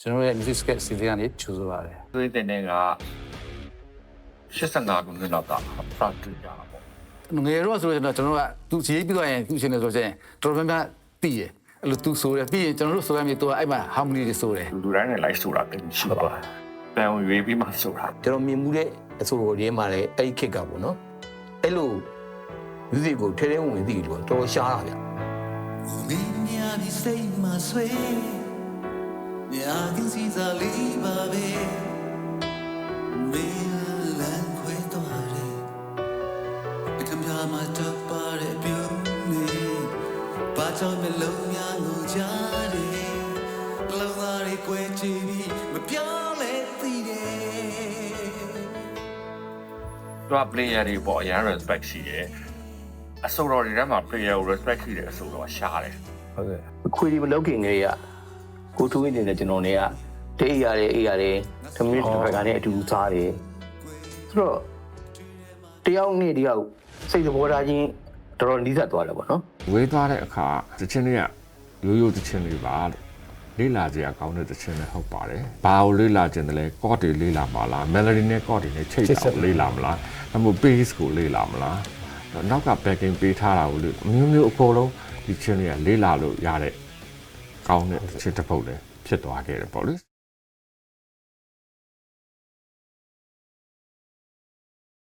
ကျွန်တော်ရဲ့ music sketch စီစဉ်ကနေကြိုဆိုပါတယ်သွေးတင်တဲ့က85ခုနှစ်လောက်ကစတွေ့ကြတာပေါ့ငယ်တော့ဆိုရင်တော့ကျွန်တော်ကသူရေးပြီးတော့ရင်သူရှင်နေဆိုရင်တော်တော်များများသိရအဲ့လိုသူဆိုရပြီးရင်ကျွန်တော်တို့ဆိုရမြေသူကအဲ့မှာ harmony တွေဆိုတယ်လူလူတိုင်းနဲ့ live ဆိုတာတင်ရှိပါတန်ဝင်ရွေးပြီးမှဆိုတာကျွန်တော်မြင်မှုတဲ့အဆိုတော်တွေမှာလည်းအဲ့ဒီခက်ကပေါ့နော်အဲ့လို music ကိုထဲထဲဝင်ဝင်သိလို့တော်တော်ရှားတာဗျမင်းများဒီစိတ်မှာဆွေညာကင်း စီစားလေးပါပဲမင်းလမ်းခွဲသွားတယ်အထမမှာတပ်ပါတဲ့ပြုံးနေဘာကြောင့်မလုံးများကိုကြားတယ်လုံသားတွေကိုယ်ကြည့်ပြီးမပြောလဲသိတယ်သူက player တွေပေါ့အရင် respect ရှိတယ်အဆိုတော်တွေထဲမှာ player ကို respect ရှိတယ်အဆိုတော်ရှားတယ်ဟုတ်ကဲ့ခွေဒီမလောက်ခင်ကလေးက ကိုထူးဝင်းနေတဲ့ကျွန်တော်တွေကတေးအေးရတယ်အေးရတယ်သမီးတို့ဘက်ကနေအတူစားတယ်ဆိုတော့တယောက်နဲ့တယောက်စိတ်သဘောထားချင်းတော်တော်နီးစပ်သွားတယ်ပေါ့နော်ဝေးသွားတဲ့အခါတချင်းတွေကရိုးရိုးတချင်းတွေပါလို့လေးလာကြရကောင်းတဲ့တချင်းတွေဟုတ်ပါတယ်။ဘာကိုလေးလာခြင်းတလဲကော့တွေလေးလာမှာလား melody နဲ့ကော့တွေနဲ့ချိတ်တာကိုလေးလာမလား။ဒါမှမဟုတ် bass ကိုလေးလာမလား။နောက်က backing ပေးထားတာကိုလေအမျိုးမျိုးအကုန်လုံးဒီချင်းတွေကလေးလာလို့ရတဲ့ ကောင်းတဲ့တချင်းတစ်ပုတ်လည်းဖြစ်သွားခဲ့တယ်ပေါ့လေ။